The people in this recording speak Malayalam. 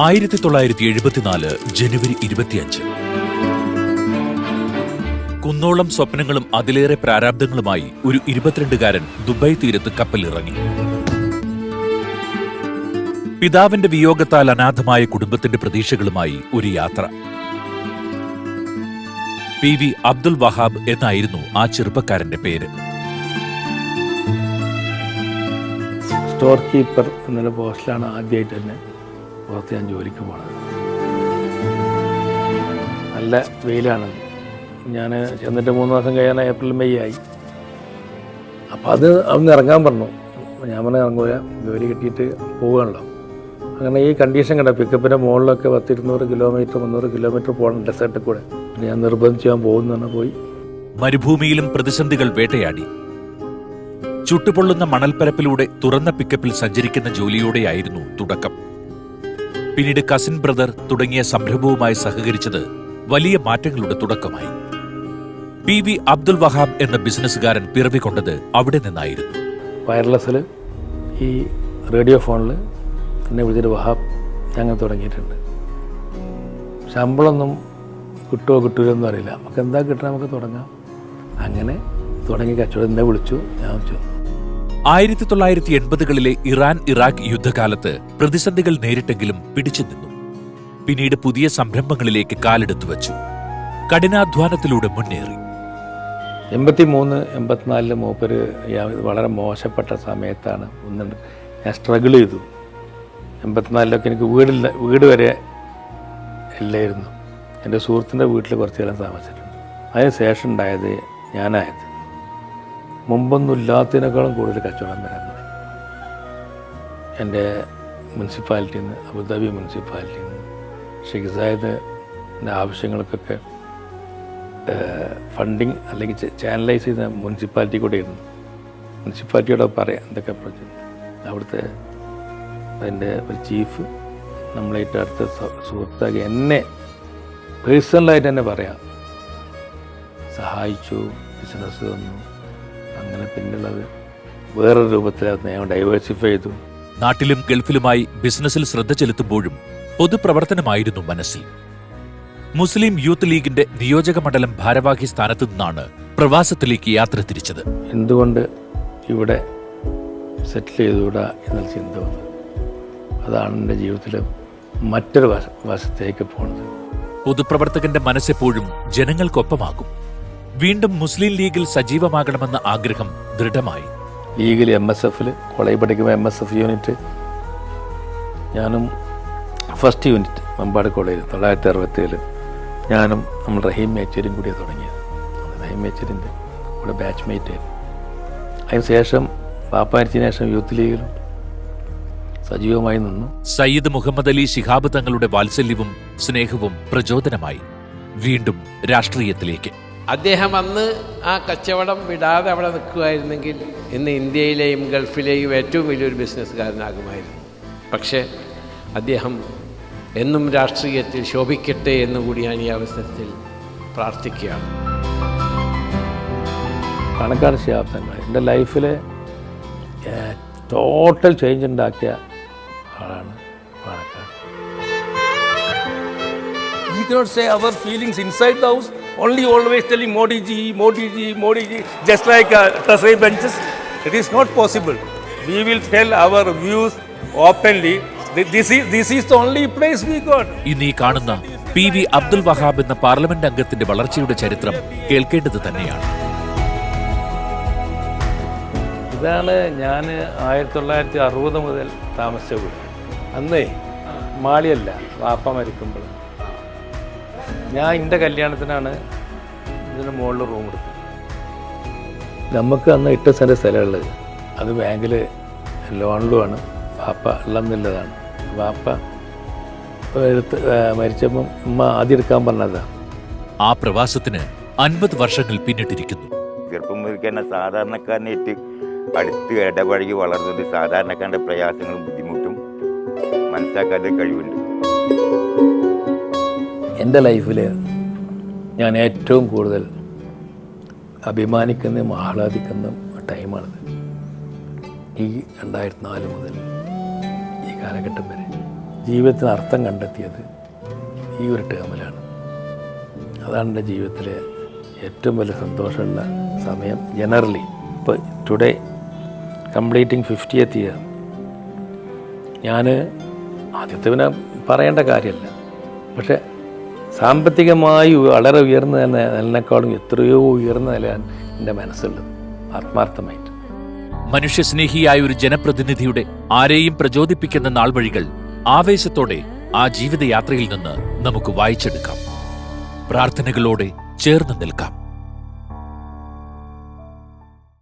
ആയിരത്തി തൊള്ളായിരത്തി എഴുപത്തിനാല് ജനുവരി ഇരുപത്തിയഞ്ച്. കുന്നോളം സ്വപ്നങ്ങളും അതിലേറെ പ്രാരാബ്ദങ്ങളുമായി ഒരു ഇരുപത്തിരണ്ടുകാരൻ ദുബായ് തീരത്ത് കപ്പലിറങ്ങി. പിതാവിന്റെ വിയോഗത്താൽ അനാഥമായ കുടുംബത്തിന്റെ പ്രതീക്ഷകളുമായി ഒരു യാത്ര. പി വി അബ്ദുൽ വഹാബ് എന്നായിരുന്നു ആ ചെറുപ്പക്കാരന്റെ പേര്. സ്റ്റോർ കീപ്പർ എന്നുള്ള പോസ്റ്റിലാണ് ആദ്യമായിട്ട് തന്നെ പുറത്ത് ഞാൻ ജോലിക്ക് പോണത്. നല്ല വെയിലാണ്. ഞാൻ ചെന്നിട്ട് മൂന്ന് മാസം കഴിയാൻ ഏപ്രിൽ മെയ് ആയി. അപ്പോൾ അത് അവിടുന്ന് ഇറങ്ങാൻ പറഞ്ഞു. ഞാൻ പറഞ്ഞ ഇറങ്ങൂല ജോലി കിട്ടിയിട്ട് പോവുകയാണല്ലോ. അങ്ങനെ ഈ കണ്ടീഷൻ കണ്ട പിക്കപ്പിന്റെ മുകളിലൊക്കെ പത്തിരുന്നൂറ് കിലോമീറ്റർ മുന്നൂറ് കിലോമീറ്റർ പോകണം ഡെസേർട്ടിൽ കൂടെ. ഞാൻ നിർബന്ധിച്ച് ഞാൻ പോകുന്നതാണ് പോയി. മരുഭൂമിയിലും പ്രതിസന്ധികൾ വേട്ടയാടി. ചുട്ടുപൊള്ളുന്ന മണൽപ്പരപ്പിലൂടെ തുറന്ന പിക്കപ്പിൽ സഞ്ചരിക്കുന്ന ജോലിയോടെയായിരുന്നു തുടക്കം. പിന്നീട് കസിൻ ബ്രദർ തുടങ്ങിയ സംരംഭവുമായി സഹകരിച്ചത് വലിയ മാറ്റങ്ങളുടെ തുടക്കമായി. പി വി അബ്ദുൽ വഹാബ് എന്ന ബിസിനസ്സുകാരൻ പിറവിക്കൊണ്ടത് അവിടെ നിന്നായിരുന്നു. വയർലെസ്സിൽ ഈ റേഡിയോ ഫോണിൽ എന്നെ വിളിച്ചിട്ട് വഹാബ് ഞങ്ങൾ തുടങ്ങിയിട്ടുണ്ട്. ശമ്പളമൊന്നും കിട്ടുമോ കിട്ടൂലെന്നും അറിയില്ല നമുക്ക് എന്താ കിട്ടണം നമുക്ക് തുടങ്ങാം. അങ്ങനെ തുടങ്ങി കച്ചവടം എന്നെ വിളിച്ചു ഞാൻ ചെന്നു ആയിരത്തി തൊള്ളായിരത്തി എൺപതുകളിലെ ഇറാൻ ഇറാഖ് യുദ്ധകാലത്ത് പ്രതിസന്ധികൾ നേരിട്ടെങ്കിലും പിടിച്ചു നിന്നു. പിന്നീട് പുതിയ സംരംഭങ്ങളിലേക്ക് കാലെടുത്തു വച്ചു. കഠിനാധ്വാനത്തിലൂടെ മുന്നേറി. എൺപത്തി മൂന്ന് എൺപത്തിനാലിൽ മൂപ്പര് വളരെ മോശപ്പെട്ട സമയത്താണ് ഒന്ന് ഞാൻ സ്ട്രഗിൾ ചെയ്തു. എൺപത്തിനാലിലൊക്കെ എനിക്ക് വീടില്ല വീട് വരെ ഇല്ലായിരുന്നു. എന്റെ സുഹൃത്തിന്റെ വീട്ടിൽ കുറച്ച് കാലം താമസിച്ചിട്ടുണ്ട്. അതിന് ശേഷം ഉണ്ടായത് ഞാനായത്. മുമ്പൊന്നും ഇല്ലാത്തതിനേക്കാളും കൂടുതൽ കച്ചവടം വരാൻ തുടങ്ങി. എന്റെ മുനിസിപ്പാലിറ്റിയിൽ നിന്ന് അബുദാബി മുനിസിപ്പാലിറ്റിയിൽ നിന്ന് ഷെയ്ഖ് സായദിന്റെ ആവശ്യങ്ങൾക്കൊക്കെ ഫണ്ടിങ് അല്ലെങ്കിൽ ചാനലൈസ് ചെയ്ത മുനിസിപ്പാലിറ്റി കൂടെ ഇരുന്നു. മുനിസിപ്പാലിറ്റിയോട് പറയാം എന്തൊക്കെ പ്രൊജക്ട്. അവിടുത്തെ അതിന്റെ ഒരു ചീഫ് നമ്മളായിട്ട് അടുത്ത സുഹൃത്താക്കി എന്നെ പേഴ്സണലായിട്ട് തന്നെ പറയാം. സഹായിച്ചു ബിസിനസ് തന്നു. അങ്ങനെ പിന്നുള്ളത് വേറൊരു രൂപത്തിലായിരുന്നു ഞാൻ ഡൈവേഴ്സിഫൈ ചെയ്തു. നാട്ടിലും ഗൾഫിലുമായി ബിസിനസ്സിൽ ശ്രദ്ധ ചെലുത്തുമ്പോഴും പൊതുപ്രവർത്തനമായിരുന്നു മനസ്സിൽ. മുസ്ലിം യൂത്ത് ലീഗിന്റെ നിയോജക മണ്ഡലം ഭാരവാഹി സ്ഥാനത്തു നിന്നാണ് പ്രവാസത്തിലേക്ക് യാത്ര തിരിച്ചത്. എന്തുകൊണ്ട് ഇവിടെ സെറ്റിൽ ചെയ്തുകൂടാ എന്ന ചിന്ത വന്നത്? അതാണ് എന്റെ ജീവിതത്തിലെ മറ്റൊരു വശ വശത്തേക്ക് പോകുന്നത് പൊതുപ്രവർത്തകന്റെ മനസ്സെപ്പോഴും ജനങ്ങൾക്കൊപ്പമാകും. വീണ്ടും മുസ്ലിം ലീഗിൽ സജീവമാകണമെന്ന ആഗ്രഹം ദൃഢമായി. ലീഗിൽ എം എസ് എഫിൽ കോളേജ് പഠിക്കുമ്പോൾ എം എസ് എഫ് യൂണിറ്റ് ഞാനും ഫസ്റ്റ് യൂണിറ്റ് മമ്പാട് കോളേജിൽ തൊള്ളായിരത്തി അറുപത്തേഴ് ഞാനും നമ്മൾ റഹീം മേച്ചേരിയും കൂടിയാണ് തുടങ്ങിയത്. റഹീം മേച്ചേരിന്റെ കൂടെ ബാച്ച്മേറ്റ് മേറ്റ് അതിന് ശേഷം പാപ്പ മരിച്ചതിന് ശേഷം യൂത്ത് ലീഗിലും സജീവമായി നിന്നു. സയ്യിദ് മുഹമ്മദ് അലി ശിഹാബ് തങ്ങളുടെ വാത്സല്യവും സ്നേഹവും പ്രചോദനമായി. വീണ്ടും രാഷ്ട്രീയത്തിലേക്ക്. അദ്ദേഹം അന്ന് ആ കച്ചവടം വിടാതെ അവിടെ നിൽക്കുമായിരുന്നെങ്കിൽ ഇന്ന് ഇന്ത്യയിലെയും ഗൾഫിലെയും ഏറ്റവും വലിയൊരു ബിസിനസ്സുകാരനാകുമായിരുന്നു. പക്ഷേ അദ്ദേഹം എന്നും രാഷ്ട്രീയത്തിൽ ശോഭിക്കട്ടെ എന്ന് കൂടി ഞാൻ ഈ അവസരത്തിൽ പ്രാർത്ഥിക്കുകയാണ്. പണക്കാർ ശിഹാബ് തന്നെ എന്റെ ലൈഫിൽ ടോട്ടൽ ചേഞ്ച് ഉണ്ടാക്കിയ ആളാണ് Panakkad inside the house only always telling Modi ji, Modi ji, Modi ji, just like uh, Tasai benches. It is not possible. We will tell our views openly. This is, this is the only place we got. ഇന്ന് ഈ കാണുന്ന പി വി അബ്ദുൽ വഹാബ് എന്ന പാർലമെന്റ് അംഗത്തിന്റെ വളർച്ചയുടെ ചരിത്രം കേൾക്കേണ്ടത് തന്നെയാണ് ഇതാണ് ഞാൻ ആയിരത്തി തൊള്ളായിരത്തി അറുപത് മുതൽ താമസിച്ച വീട് അന്നേ മാളിയല്ല വാപ്പ മരിക്കുമ്പോൾ ഞാൻ എന്റെ കല്യാണത്തിനാണ് ഇതിന്റെ മുകളിൽ റൂം എടുത്തത്. നമുക്ക് അന്ന് ഇട്ട സ്ഥല സ്ഥലമുള്ളത്. അത് ബാങ്കിൽ ലോണിലുമാണ്. പാപ്പ ഉള്ളെന്നുള്ളതാണ് പാപ്പ എടുത്ത് മരിച്ചപ്പം ഉമ്മ ആദ്യം എടുക്കാൻ പറഞ്ഞതാണ് ആ പ്രവാസത്തിന് അൻപത് വർഷങ്ങൾ പിന്നിട്ടിരിക്കുന്നു. ചെറുപ്പം മുതൽക്കന്നെ സാധാരണക്കാരനായിട്ട് അടുത്ത് ഇടപഴകി വളർന്നത് സാധാരണക്കാരന്റെ പ്രയാസങ്ങളും ബുദ്ധിമുട്ടും മനസ്സിലാക്കാതെ കഴിവുണ്ട്. എന്റെ ലൈഫിൽ ഞാൻ ഏറ്റവും കൂടുതൽ അഭിമാനിക്കുന്നതും ആഹ്ലാദിക്കുന്നതും ടൈമാണിത്. ഈ രണ്ടായിരത്തി നാല് മുതൽ ഈ കാലഘട്ടം വരെ ജീവിതത്തിന് അർത്ഥം കണ്ടെത്തിയത് ഈ ഒരു ടേമിലാണ്. അതാണ് എന്റെ ജീവിതത്തിലെ ഏറ്റവും വലിയ സന്തോഷമുള്ള സമയം. ജനറലി ഇപ്പോൾ ടുഡേ കംപ്ലീറ്റിംഗ് ഫിഫ്റ്റിയത്ത് ഇയർ ഞാൻ ആദ്യത്തെ പിന്നെ പറയേണ്ട കാര്യമല്ല. പക്ഷേ സാമ്പത്തികമായി വളരെ ഉയർന്ന നില- നിലനേക്കാളും എത്രയോ ഉയർന്ന നിലയാണ് എന്റെ മനസ്സുള്ളത്. ആത്മാർത്ഥമായിട്ട്. മനുഷ്യസ്നേഹിയായ ഒരു ജനപ്രതിനിധിയുടെ ആരെയും പ്രചോദിപ്പിക്കുന്ന നാൾവഴികൾ ആവേശത്തോടെ ആ ജീവിതയാത്രയിൽ നിന്ന് നമുക്ക് വായിച്ചെടുക്കാം. പ്രാർത്ഥനകളോടെ ചേർന്ന് നിൽക്കാം.